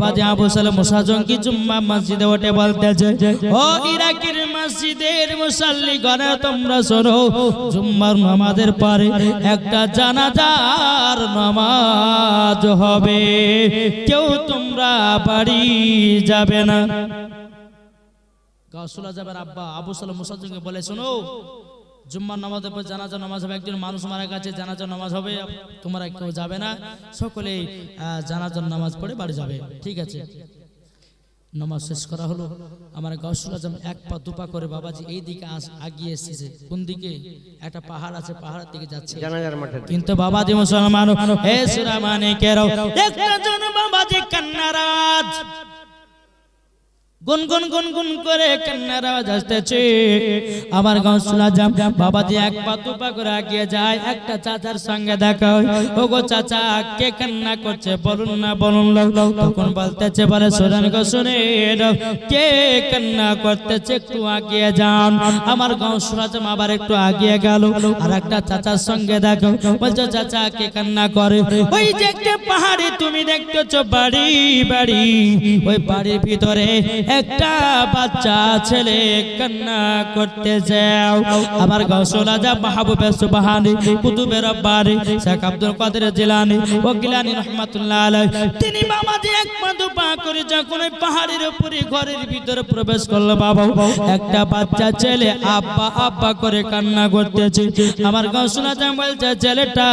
বাজে আবু সালাম মুসা জঙ্গি জুম্মা মসজিদে ওঠে বলতেছে ও ইরাকের মসজিদের মুসাল্লি গণে তোমরা শোনো, জুম্মার নামাজের পরে একটা জানাজার নামাজ হবে। কেউ তোমরা বাড়ি যাবে না। গাছুলা যাবার আব্বা, আবু সালাম মুসা বলে, শোনো জুম্মার নামাজের পর জানাজা নামাজ হবে একজন মানুষ মারা গেছে জানাজা নামাজ হবে তোমরা কেউ যাবে না সকলে জানাজার নামাজ পড়ে বাড়ি যাবে ঠিক আছে? নামাজ শেষ করা হলো আমার গৌসুল আজম এক পা দুপা করে বাবাজি এই দিকে আগিয়ে এসেছে কোন দিকে? একটা পাহাড় আছে পাহাড়ের দিকে যাচ্ছে। কিন্তু বাবাজি মুসলমান হে সুরামানে কেরাও একটা জন বাবাজি কান্নারাজ। গুনগুন গুনগুন করে কান্নার আওয়াজ আসতেছে। আমার গৌসুল আজম বাবাজি এক পা দুপা করে আগিয়ে যায়। একটা চাচার সঙ্গে দেখা হয়। ও গো চাচা, কে কান্না করছে বলুন না, বলুন তখন বলতেছে, বলে, শোনেন গো শুনে কে কান্না করতেছে একটু আগিয়ে যান। আমার গৌসুল আজম আবার একটু আগিয়ে গেল। আর একটা চাচার সঙ্গে দেখো বলছো, চাচা, কে কান্না করে? ওই যে একটা পাহাড়ে, তুমি দেখতেছো বাড়ি বাড়ি। ওই বাড়ির ভিতরে একটা বাচ্চা ছেলে কান্না করতে যাও। আমার গৌসলা যা মাহবুবে সুবহানি কুতুবের রব্বানি, শেখ আব্দুল কাদের জিলানি ও গিলানি রহমাতুল্লাহ আলাইহি। তিনি বাবাজি এক পা করে যখন পাহাড়ের উপরে, ঘরের ভিতরে প্রবেশ করল, বাবা, একটা বাচ্চা ছেলে আব্বা আব্বা করে কান্না করতেছে। আমার গৌসলা যা বলছে, ছেলেটা,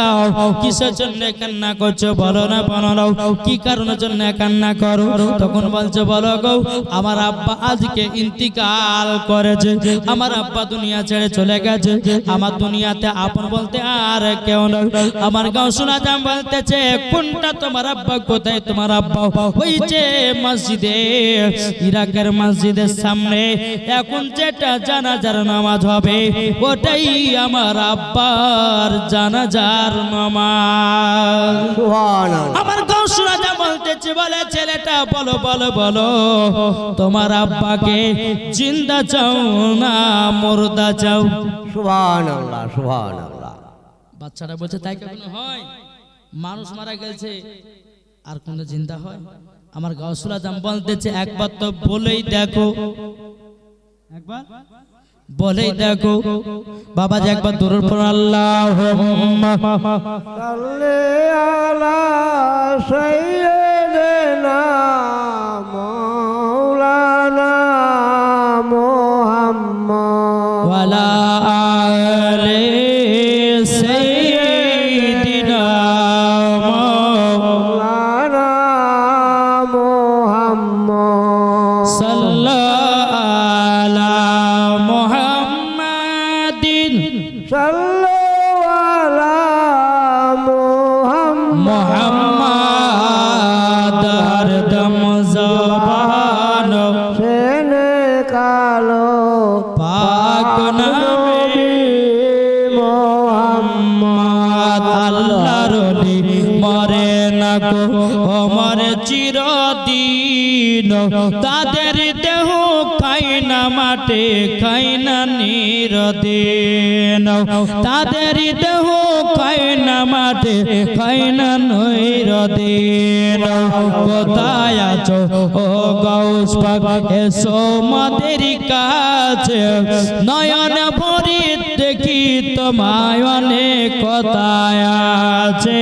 কিসের জন্য কান্না করছ? বলো না, বলো কি কারণের জন্য কান্না করো? তখন বলছে, বলো গো, আমার আব্বা আজকে ইন্তিকাল করেছে। আমার আব্বা দুনিয়া ছেড়ে চলে গেছে। আমার দুনিয়াতে আপন বলতে আর কেউ নয় আমার গাঁও শোনা যাম বলতেছে কোনটা তোমার আব্বা? কোথায় তোমার আব্বা? যে মসজিদে ইরাকের মসজিদের সামনে। এখন যেটা জানাজার নামাজ হবে ওটাই আমার আব্বার জানাজার নামাজ। আমার গৌস রাজা বলতেছে বলে ছেলেটা বলো বলো বলো তোমার আব্বাকে জিন্দা চাও না মুর্দা চাও। সুবহানাল্লাহ সুবহানাল্লাহ। বাচ্চাটা বলছে তাই কেমন হয়? মানুষ মারা গেছে আর কোন জিন্দা হয়? আমার গৌসুল আজম বলতেছে একবার তো বলেই দেখো একবার বলেই দেখো বাবা যে একবার দূরের পর আল্লাহ আলা সাইয়্যিদিনা তাদের দেহ খাই না মাঠে খাই না নৈরদিন কোথায় আছো? ও এসো মাদের কাছে। নয়ন ভরি দেখি তোমায় অনেক কথায় আছে।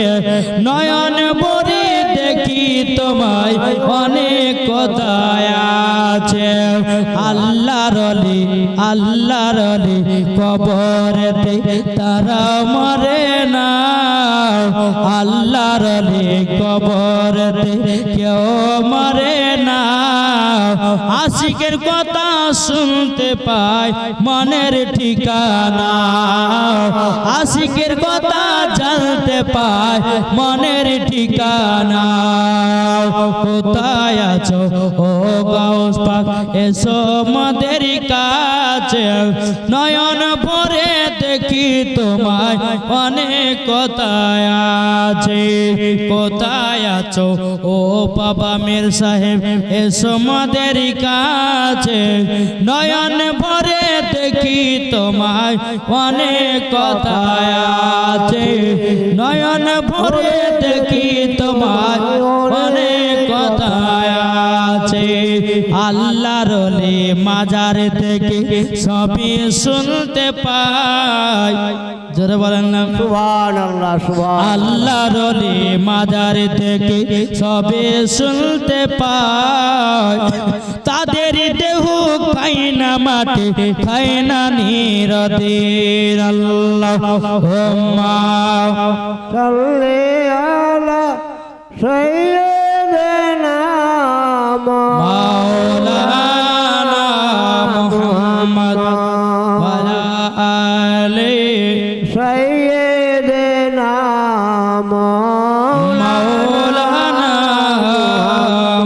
নয়ন ভরি দেখি তোমায় অনেক আল্লাহ রলি আল্লাহ রলি কবরেতে তারা মরে না। আল্লাহ রলি কবরেতে কেউ মরে না। আশিকের কথা শুনতে পায় মনের ঠিকানা। আশিকের কথা জানতে পায় মনের ঠিকানা। কোথায় আছো? ও গাউস এসো মদের কাছে। নয়ন দেখি তোমায় অনেক কোথায় আছে। কোথায় আছো? ও বাবা মীর সাহেব, এসো মদের কাছে। নয়ন ভরে দেখি তোমায় অনেক কথায় আছে। নয়ন ভরে দেখি তোমায় অনেক কথায় আল্লাহর ওলি মাজার থেকে সবই শুনতে পাই। জোরে বলেন না। আল্লাহ ওলি মাজার থেকে সবে শুনতে পাই। তাদের দেহ খাই না মাঠে খাই না নিরদের। আল্লাহ সাল্লি আলা সাইয়্যিদিনা মাওলানা মাওলানা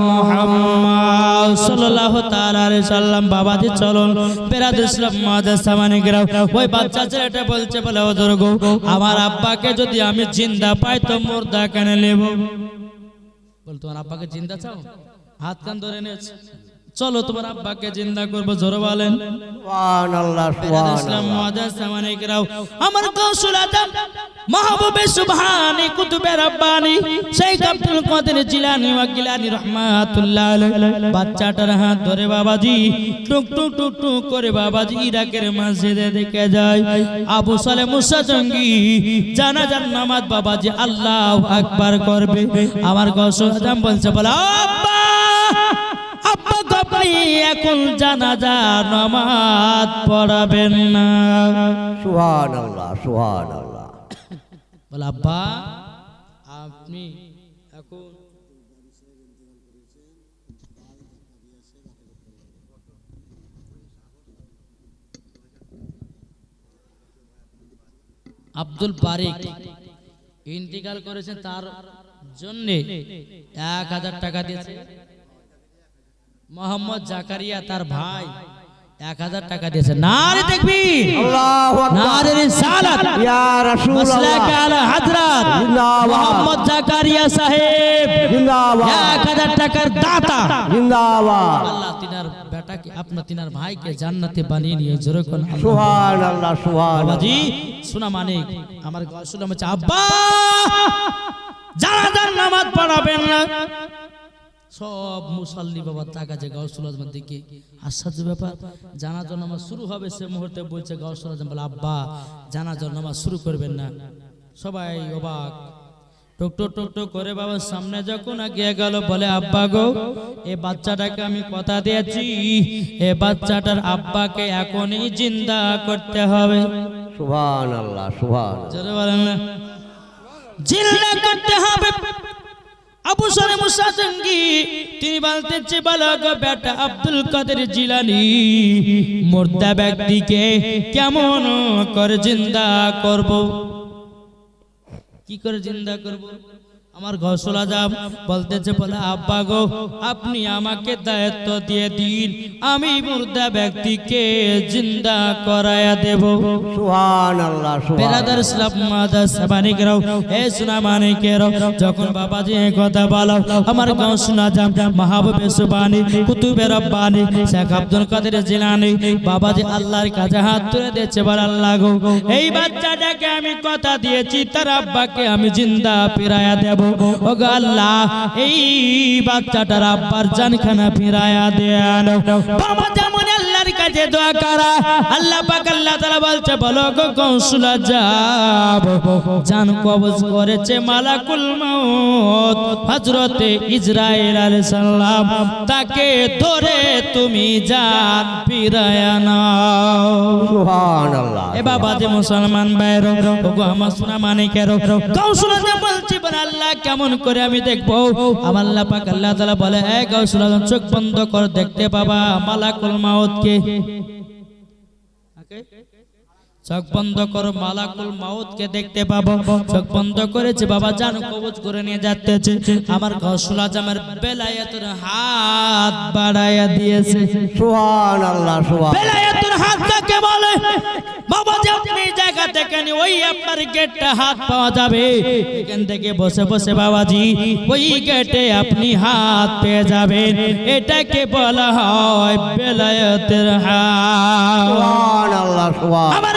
মুহাম্মদ সাল্লাল্লাহু তাআলা ওই বাচ্চা ছেলেটা বলছে, বলে ওদের গো, আমার আব্বাকে যদি আমি জিন্দা পাই, তো মুর্দা কেন নেব? বল, তোমার আব্বাকে জিন্দা চাও? হাত কান ধরে নিয়েছে। চলো তোমার আব্বাকে জিন্দা করব জোরে বলেন। আমার কৌশল আদম মাহবুবে সুবহানি কুতুবে রব্বানি শেখ আব্দুল কাদের জিলানি ওয়া গিলানি রাহমাতুল্লাহ বাচ্চাটার হাত ধরে বাবাজি টুক টুক টুক টুক করে বাবাজি ইরাকের মসজিদে দেখে যায়। আবু সালে মুসা জঙ্গি জানাজার নামাজ বাবাজি আল্লাহু আকবার করবে। আমার কৌশল আদম বলছে বলা আব্বা! এখন জানাজা নামাজ পড়াবেন না। সুবহান আল্লাহ সুবহান আল্লাহ বলে আব্বা আপনি এখন আব্দুল বারিক ইন্তিকাল করেছেন তার জন্য। এক হাজার টাকা দিয়েছে। মোহাম্মদ জাকারিয়া তার ভাই এক হাজার টাকা দিয়েছে। না রে দেখবি আল্লাহু না আকবার রিসালাত ইয়া রাসূলুল্লাহ। মাসলাক আলা হযরত জিন্দাবাদ। মোহাম্মদ জাকারিয়া সাহেব। জিন্দাবাদ এক হাজার টাকার দাতা। জিন্দাবাদ আল্লাহ তিনার বেটাকে আপনার তিনার ভাইকে জান্নাতে বানিয়ে নিয়ে জোরে কোন সুবহান আল্লাহ সুবহান বাবাজি শোনা মানিক আমার গলা শুনে হচ্ছে আব্বা! জানাজার নামাজ পড়াবেন না সব মুসল্লি বাবা তাকাছে গাউসুল আজমের দিকে আশ্চর্য ব্যাপার। জানাজার নামাজ শুরু হবে সে মুহূর্তে বলছে গাউসুল আজম বলে আব্বা জানাজার নামাজ শুরু করবেন না। সবাই অবাক। টুক টুক টুক টুক করে বাবার সামনে যখন গিয়ে গেল বলে আব্বা গো এ বাচ্চাটাকে আমি কথা দিয়েছি এ বাচ্চাটার আব্বাকে এখনই জিন্দা করতে হবে। সুবহান আল্লাহ সুবহান জিন্দা করতে হবে। আবু সালে মুসা জঙ্গি, তিনি বলতে যে বালক বেটা আব্দুল কাদের জিলানি, মোর্দা ব্যক্তিকে কেমন করে জিন্দা করব? কি করে জিন্দা করব? আমার ঘসল আজাম বলতেছে বলে আব্বা গো আপনি আমাকে দায়িত্ব দিয়ে দিন। আমি মুর্দা ব্যক্তিকে জিন্দা করায়া দেব। বেরাদার ইসলাম মাদার সাবানিকেরাও এ যখন বাবাজি কথা বলো আমার গাঁও শোনা যাম। মাহবুবে সুবানি কুতুবে রব্বানি শেখ আব্দুল কাদের জিলানি বাবাজি আল্লাহর কাছে হাত তুলে দিয়েছে বল আল্লাহ গো এই বাচ্চাটাকে আমি কথা দিয়েছি তার আব্বাকে আমি জিন্দা ফিরায়া দেব। ও গো আল্লাহ এই বাচ্চাটার আব্বার জানখানা ফিরায়া দেন। বাবা যেমন আল্লাহর কাছে দোয়া করা আল্লাহ পাক আল্লাহ তাআলা বলছে বলো গো কৌশলা যাব জান কবজ করেছে মালাকুল মাউত হযরতে ইসরাইল আলাইহিস সালাম। তাকে ধরে তুমি জান ফিরায়া নাও। এ বাবা যে মুসলমান বাইর ওগো আমার সোনা মানে কেরো কৌশল বলছি বলে আল্লাহ কেমন করে আমি দেখব? আমার লাপাক পাক আল্লাহ তালা বলে কৌশল চোখ বন্ধ কর, দেখতে পাবা মালাকুল মাউত কে চোখ বন্ধ করো মালাকুল মাউত কে দেখতে পাবো। চোখ বন্ধ করেছে বাবা জান কবজ করে নিয়ে যাচ্ছে আমার কৌশল আজমের বেলায়েতের হাত বাড়াইয়া দিয়েছে। সুবহান আল্লাহ সুবহান বেলায়েতের হাত কাকে বলে? বাবা যে আপনি জায়গা থেকে ওই আপনার গেটটা হাত পাওয়া যাবে। এখান থেকে বসে বসে বাবাজি ওই গেটে আপনি হাত পেয়ে যাবেন। এটাকে বলা হয় বেলায়েতের হাত। সুবহান আল্লাহ সুবহান আমার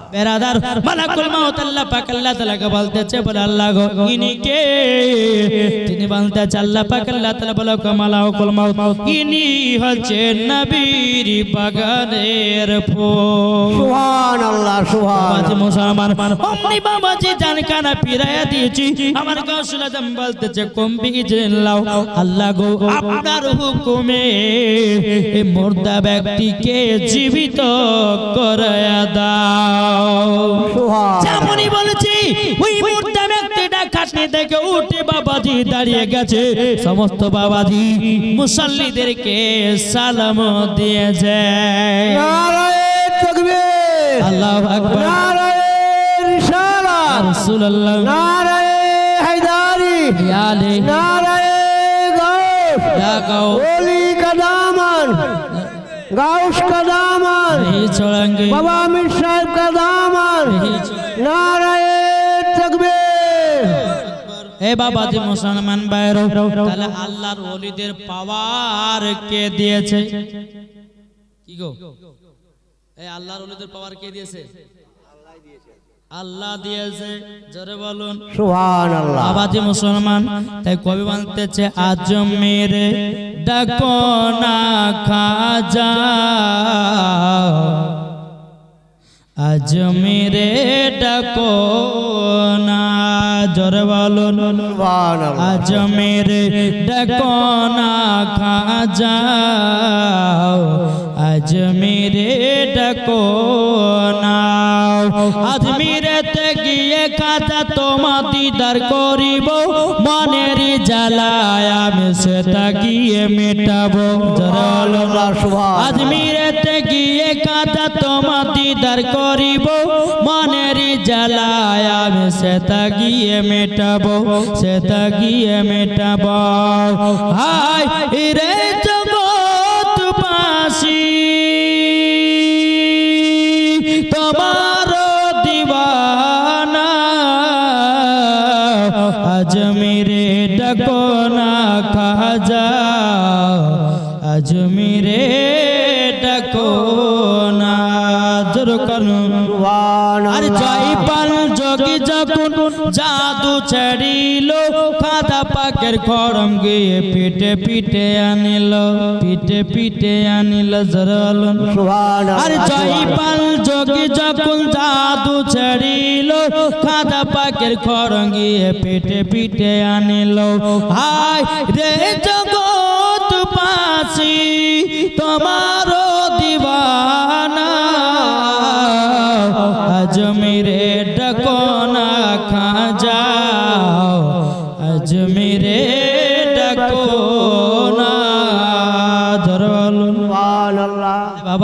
বেরাদার মালাকুল মাউত আল্লাহ পাক আল্লাহ তাআলাকে বলতেছে বলে আল্লাহ গো ইনি কে? তিনি বলতেছে আল্লাহ পাক আল্লাহ তাআলা বলে মালাকুল মাউত। ইনি হচ্ছে নবীর বাগানের ফুল। সুহান বাবাজি মুসলমান অমনি বাবাজি জান কানা ফিরাইয়া দিয়েছি। আমার গাউসুল আজম বলতেছে কম্বি ইজরিল্লাহ আল্লাহ গো আপনার হুকুমে এই মুর্দা ব্যক্তিকে জীবিত করায়া দাও। যেমনই বলেছি ওই মুহূর্তে আমি একটা খাটনি থেকে উঠে বাবাজি দাঁড়িয়ে গেছে। সমস্ত বাবাজি মুসল্লিদেরকে সালাম দিয়েছে। আল্লাহ আকবার। নারায়ণ রিসালা রাসূলুল্লাহ। নারায়ণ হায়দারি। ইয়া আলী। নারায়ণ গাউস ইয়া গাউস ওলি কাদামান। गाउस का दामन नहीं छोड़ेंगे बाबा अमीर साहब का दामन नहीं छोड़ेंगे। नाराये तकबीर এ বাবা যে মুসলমান বাইরো তাহলে আল্লাহর ওলিদের পাওয়ার কে দিয়েছে কি গো এই আল্লাহর ওলিদের পাওয়ার কে দিয়েছে আল্লাহ দিয়েছে জোরে বলুন। মুসলমান তাই কবি ডাকো না খাজা। ডাকো না। জোরে বলুন। আজ মেরে ডাকো না খাজা। আজ ডাকো না। আজ আমি রেতে গিয়ে কাঁচা তোমা দিদার করিব। মনের জ্বালায় আমি সেটা গিয়ে মেটাব। আজমি রেতে গিয়ে কাঁচা তোমা দিদার করিব। মনের জ্বালায় আমি সেটা গিয়ে মেটাব সেটা গিয়ে মেটাব। হায় রে পাপের করম গিয়ে পিঠে পিঠে আনিল পিঠে পিঠে আনিল জরল। আর জয়পাল যোগী যখন জাদু ছাড়িল পাকের গিয়ে পিঠে পিঠে আনিল। হায় রে জগৎ পাশি তোমার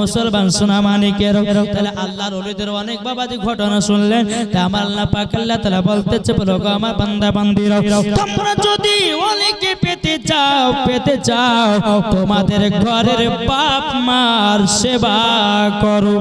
মুসলমান সোনা মানিকের তাহলে আল্লাহর অলিদের অনেক বাবা যে ঘটনা শুনলেন। তা আমার আল্লাহ পাকাল্লা আল্লাহ তালা বলতেছে বলো আমার বান্দা বান্দি তোমরা যদি অনেকে পেতে চাও পেতে চাও তোমাদের ঘরের বাপ মার সেবা করো।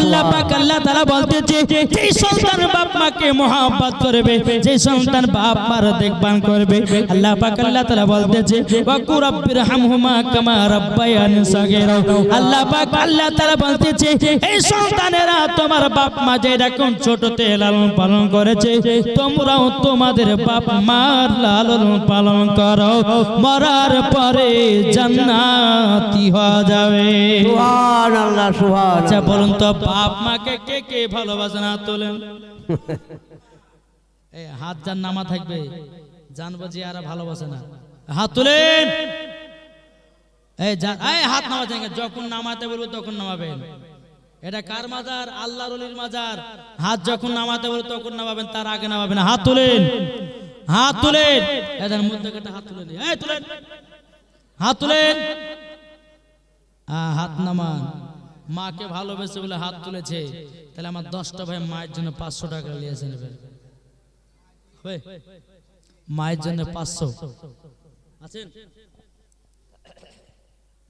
আল্লাহ পাকাল্লা আল্লাহ তাআলা বলতেছে যে সন্তান বাপ মাকে মহব্বত করবে যে সন্তান বাপ মার দেখভাল করবে আল্লাহ পাক আল্লাহ তাআলা বলতেছে ওয়া কুরাব্বিরহামহুমা কামা রাব্বায়ানি সাগীরা। আল্লাহ পাক আল্লাহ তারা বলতেছে এই সন্তানেরা তোমার বাপ মা যে এরকম ছোটতে লালন পালন করেছে তোমরাও তোমাদের বাপ মার লালন পালন করো। মরার পরে জান্নাতি হওয়া যাবে। সুবহানাল্লাহ সুবহান আচ্ছা বলুন তো বাপ মাকে কে কে ভালোবাসেন না তোলেন? এই হাত যার নামা থাকবে জানব যে আর ভালোবাসে না। হাত তোলেন। এই হাত নামা যখন নামাতে বলব তখন নামাবেন। এটা কার মাজার? আল্লাহর অলির মাজার। হাত যখন নামাতে বলব তখন নামাবেন, তার আগে নামাবেন। হাত তোলেন। হাত তোলেন। এদের মধ্যে একটা হাত তুলেন এই তুলেন। হাত তুলেন। হাত নামান। মাকে ভালোবেসে বলে হাত তুলেছে। তাহলে আমার দশটা ভাই মায়ের জন্য পাঁচশো টাকা নিয়েছে নেবেন। মায়ের জন্য পাঁচশো। আছেন?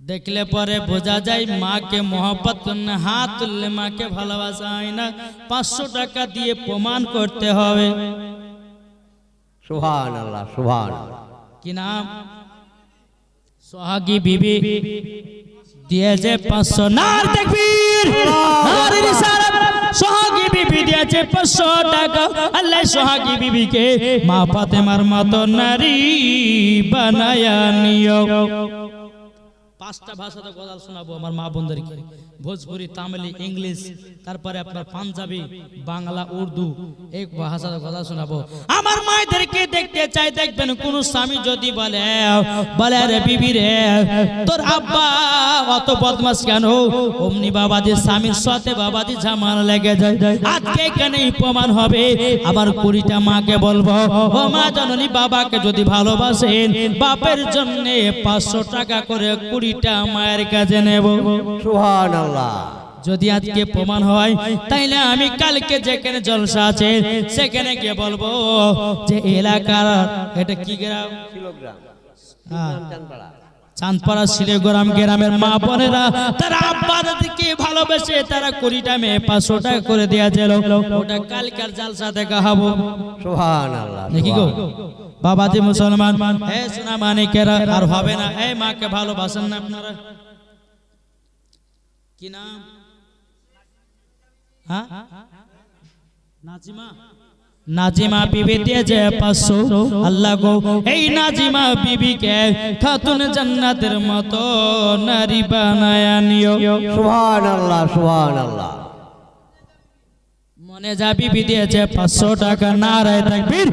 দেখলে পরে বোঝা যায় মাকে মহব্বত না তুললে মাকে ভালোবাসা হয় না পাঁচশো টাকা দিয়ে প্রমাণ করতে হবে মা পাতে মার মত সোহাগী বিবি দিয়েছে পাঁচশো সোহাগী বিবি পাঁচশো টাকা সোহাগী বিবিকে মতো নারী বানায় নিয়োগ পাঁচটা ভাষাতে গজাল শোনাবো আমার মা বোনদেরকে। ভোজপুরি, তামিলি, ইংলিশ, তারপরে আপনার পাঞ্জাবি, বাংলা, উর্দু, এই ভাষাতে গজাল শোনাবো। আমার মায়েদেরকে দেখতে চাই, দেখবেন কোন স্বামী যদি বলে বলে রে বিবি রে, তোর আব্বা অত বদমাস কেন? অমনি বাবাজি স্বামীর সাথে বাবাজি ঝামাল লেগে যায়। আজকে এখানে প্রমাণ হবে। আমার কুড়িটা মাকে বলব, ও মা জননী, বাবাকে যদি ভালোবাসেন, বাপের জন্য পাঁচশো টাকা করে কুড়িটা মায়ের কাছে নেব। সুহান আল্লাহ যদি আজকে প্রমাণ হয় তাইলে আমি কালকে যেখানে জলসা আছে সেখানে গিয়ে বলব যে এলাকার এটা কি গ্রাম? গ্রাম হ্যাঁ। চাঁদপাড়া শিলেগ্রাম গ্রামের মা বোনেরা তারা আব্বাদেরকে ভালোবেসে তারা কুড়িটা মেয়ে পাঁচশো টাকা করে দেওয়া ছিল ওটা কালকার জালসা দেখা হব দেখি গো বাবাজি মুসলমান হে সোনা মানিকেরা আর হবে না। এই মাকে ভালোবাসেন না আপনারা। কি নাম? হ্যাঁ? নাজিমা। নাজিমা বিবি দিয়েছে পাঁচশো আল্লাহ গো এই নাজিমা বিবিকে খাতুন জান্নাতের মতো নারী বানায়া নিও। সুহান আল্লাহ সুহান আল্লাহ মনে যা বিবি দিয়েছে পাঁচশো টাকা নারায় থাকবির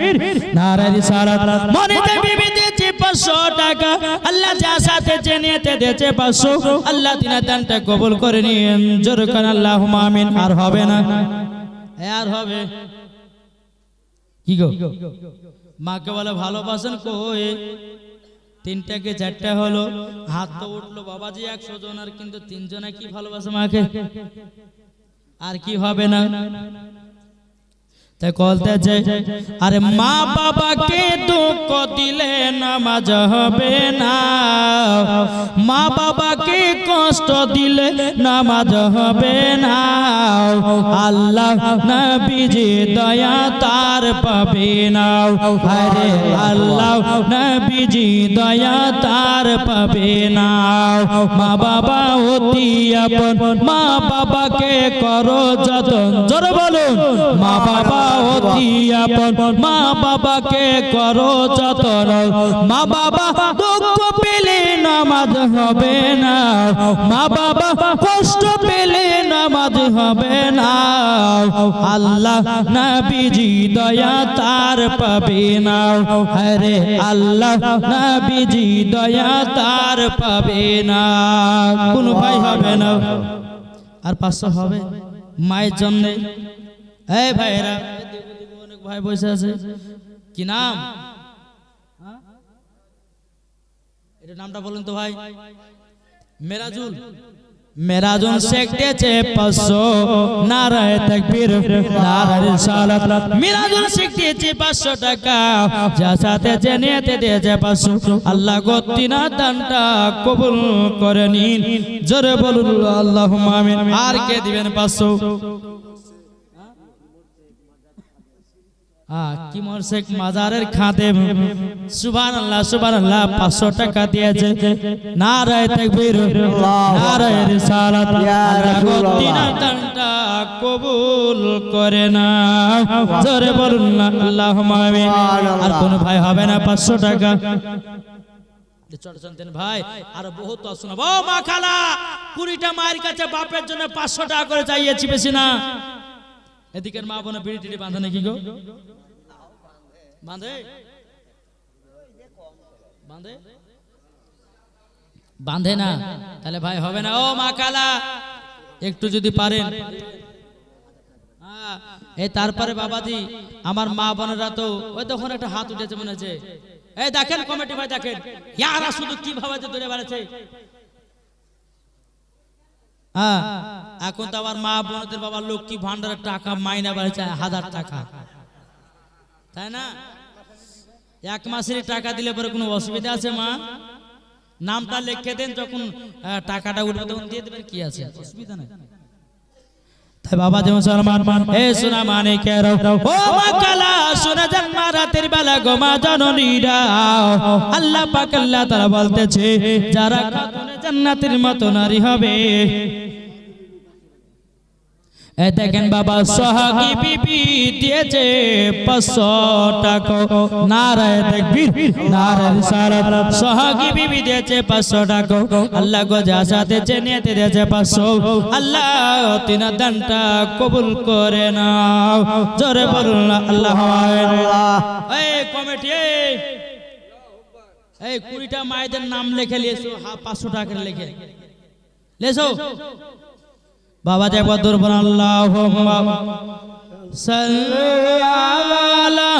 নারায় রিসালাত। মনে যা বিবি দিয়েছে পাঁচশো টাকা আল্লাহ যা সাথে জেনেতে দিয়েছে পাঁচশো আল্লাহ তিনা দানটা কবুল করে নিন জোর কান আল্লাহ আমিন। আর হবে না। আর হবে। কি গো? মাকে বলে, ভালোবাসেন কই? তিনটাকে, চারটা হলো। হাত তো উঠল, বাবাজি, একশো জন আর কিন্তু তিনজনে কি ভালোবাসে মাকে? আর কি হবে না? বলতেছে আরে মা বাবাকে দুঃখ দিলে নামাজ হবে না। মা বাবাকে কষ্ট দিলে নামাজ হবে না। আল্লাহ নবীজি দয়া তার পাবে না। আরে আল্লাহ নবীজি দয়া তার পাবে না। মা বাবা অতি আপন, মা বাবাকে করো যতন। জোরে বলুন, মা বাবা আপন মা বাবাকে করো যতন। মা বাবা, দুঃখ পেলে নামাজ হবে না। মা বাবা, কষ্ট পেলে নামাজ হবে না। আল্লাহ নবীজি দয়া তার পাবে না। আরে আল্লাহ নবীজি দয়া তার পাবে না। কোন ভাই হবে না। আর পাঁচশো হবে? মায়ের জন্যে? এই ভাইরা ভাই বসে আছে। কি নাম? হ্যাঁ? এটা নামটা বলুন তো ভাই। মেরাজুল। মেরাজুল শেখ দিয়েছে পাঁচশো। নারায় তাকবীর নারায় রিসালাত মেরাজুল শেখ দিয়েছে পাঁচশো টাকা। যা সাথে যে নিয়েতে দিয়েছে পাঁচশো। আল্লাহ গতিনা দানটা কবুল করে নিন। জোরে বলুন আল্লাহ আমিন। আর কে দিবেন পাঁচশো? কি মোর শেখ মাজারের খাতে সুবান আল্লাহ সুবান আল্লাহ পাঁচশো টাকা দিয়েছে। নারায় তাকবীর নারায় রিসালাত। আল্লাহ গতিনা দানটা কবুল করে না জোরে বলুন না আল্লাহ আর কোন ভাই হবে না পাঁচশো টাকা। ভাই আর বহুত শোনাবো ও মা খালা কুড়িটা মায়ের কাছে বাপের জন্য পাঁচশো টাকা করে চাইয়েছি বেশি না। এদিকের মা বোনে বিড়ি টিড়ি বাঁধে নাকি গো? বাঁধে? বাঁধে? বাঁধে না। তাহলে ভাই হবে না। ও মা কালা, একটু যদি পারেন। এই তারপরে বাবাজি, আমার মা বোনেরা তো, ওই তখন একটা হাত উঠেছে মনে হচ্ছে। এই দেখেন কমিটি ভাই দেখেন। ইয়ারা শুধু কি ভাবে যে দৌড়ে বেড়াচ্ছে হ্যাঁ। এখন তো আবার মা বোনদের বাবা লক্ষ্মী ভান্ডারের টাকা মাইনা বাড়ছে হাজার টাকা। তাই না? এক মাসের টাকা দিলে পরে কোনো অসুবিধা আছে মা? নামটা লিখে দেন, যখন টাকাটা উঠবে তখন দিয়ে দেবেন, কি আছে? অসুবিধা নেই। তাই বাবা মানে মা রাতের বেলা আল্লাহ পাক আল্লাহ তারা বলতেছে, যারা জান্নাতের মতো নারী হবে দেখেন বাবা, সোহাগী বিবি দিয়েছে পাঁচশো টাকা। নারায় দেখবি নারায় সারাত সোহাগী বিবি দিয়েছে পাঁচশো টাকা। আল্লাহ গো যা সাথে চেনিয়েতে দিয়েছে পাঁচশো। আল্লাহ, তিন দানটা কবুল করে নাও। জোরে বলুন, আল্লাহ এই কমিটি, এই কুড়িটা মায়েদের নাম লিখে লিয়েছো পাঁচশো টাকা লিখে। লেছো বাবা যে একবার বলেন আল্লাহ সৈয়দনা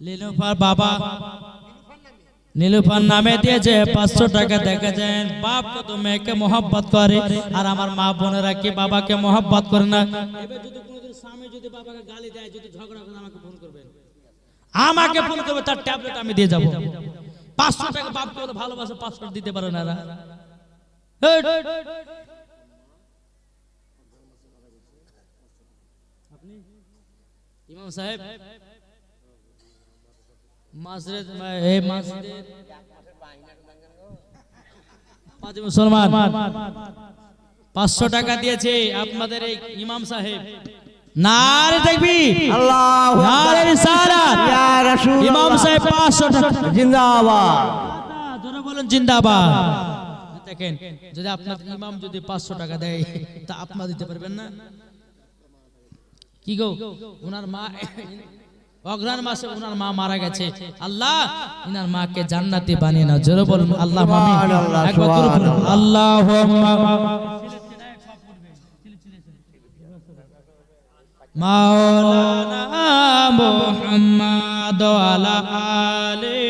নীলুফার বাবা নীলুফার নামে দিয়েছে, পাঁচশো টাকা দেখেছেন। বাপ কত মেয়েকে মোহাব্বত করে, আর আমার মা বোনেরা কি বাবাকে মোহাব্বত করে না? আমাকে ফোন করবে, তার ট্যাবলেট আমি দিয়ে যাব। পাঁচশো টাকা বাপকে হলো ভালোবাসা পাঁচশো দিতে পারে না ইমাম সাহেব মাসরে এই মাসরে পাঁচ মুসলমান পাঁচশো টাকা দিয়েছে আপনাদের এই ইমাম সাহেব। নারে দেখবি আল্লাহু নারে রিসালাত। ইয়া রাসূল ইমাম সাহেব পাঁচশো টাকা। জিন্দাবাদ। জোরে বলুন জিন্দাবাদ। দেখেন যদি আপনার ইমাম যদি পাঁচশো টাকা দেয় তা আপনার দিতে পারবেন না। কি গো? ওনার মা অগ্রাণ মাসে ওনার মা মারা গেছে। আল্লাহ ইনার মাকে জান্নাতি বানিয়ে না জোরে বলুন আল্লাহ মামি সুবহানাল্লাহ, একবার জোরে বলুন সুবহানাল্লাহ। আল্লাহ মাওলানা মুহাম্মদ আলা আলে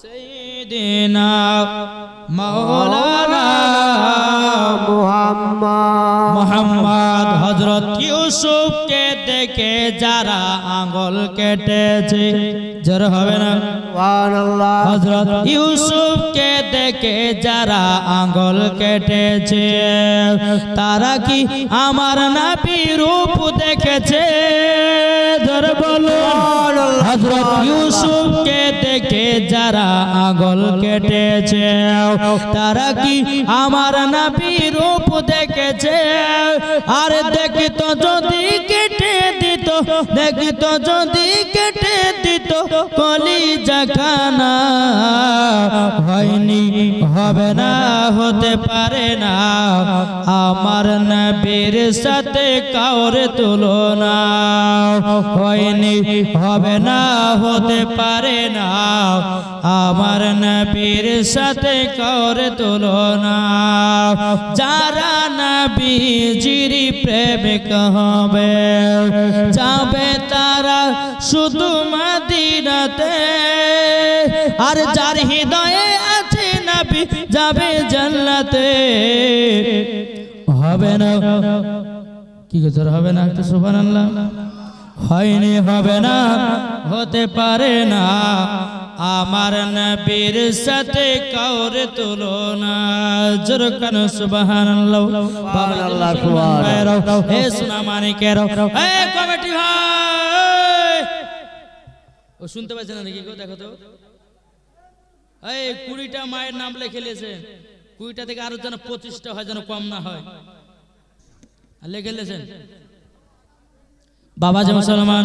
সৈয়দিনা মাওলানা মুহাম্মদ। মোহাম্মদ হজরত ইউসুফকে দেখে যারা আঙ্গল কেটেছে? জোর হবে না? হজরত ইউসুফকে দেখে যারা আঙ্গল কেটেছে তারা কি আমার নাপি রূপ দেখেছে? ধর বলো। হজরত ইউসুফকে দেখে যারা আঙ্গল কেটেছে তারা কি আমার নাপি রূপ দেখেছে? আর দেখিত যদি কেটে দিত দেখিত যদি কেটে দিত কলি জাখানা হয়নি, হবে না, হতে পারে না। আমার নবীর সাথে কাউরে তুলনা। হয়নি, হবে না, হতে পারে না। আমার নবীর সাথে কাউরে তুলনা। যারা নবীজির প্রেমিক হবে। যাবে তারা শুধু মদিনাতে। আর যার হৃদয়ে আছে নবী, যাবে জান্নাতে। হবে না। কি গোচর হবে না একটু, সুবহানাল্লাহ? হয়নি, হবে না। হতে পারে না। আমার নবীর সাথে কাউরে তুলনা। জোর কান? সুবহানাল্লাহ। সুবহানাল্লাহ, সুবহানাল্লাহ। হে সোনা মানিকের হে কমিটি ভাই! ও শুনতে পাচ্ছেন নাকি? কেউ দেখো তো। এই কুড়িটা মায়ের নাম লিখে লিয়েছে। কুড়িটা থেকে আরও যেন পঁচিশটা হয় যেন কম না হয়। আর লিখে লিয়েছেন। বাবা যে মুসলমান।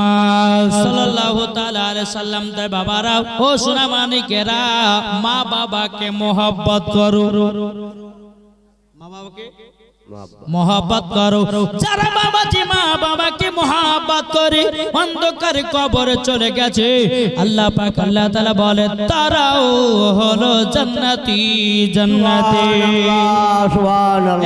মোহাম্মদ সাল্লাল্লাহু তাআলা আলাইহি সাল্লাম তাই বাবারা ও সোনা মানিকেরা মা বাবাকে মোহব্বত করো। মা বাবাকে? মহাবাত করো। যারা বাবাজি মা বাবাকে করে অন্ধকার কবরে চলে গেছে আল্লাহ পাক আল্লাহ বলে তারাও হলো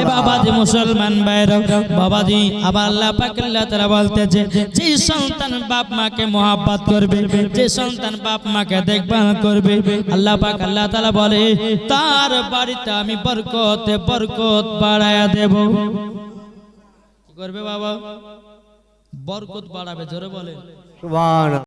এ বাবাজি মুসলমান ভাইরা বাবাজি আবার আল্লাহ পাক আল্লাহ তালা বলতেছে যে সন্তান বাপ মাকে মহাব্বত করবে যে সন্তান বাপ মাকে দেখভাল করবে আল্লাহ পাক আল্লাহ তালা বলে তার বাড়িতে আমি বরকত বরকত বাড়ায়া দেব। করবে? বাবা? বরকত বাড়াবে জোরে বলে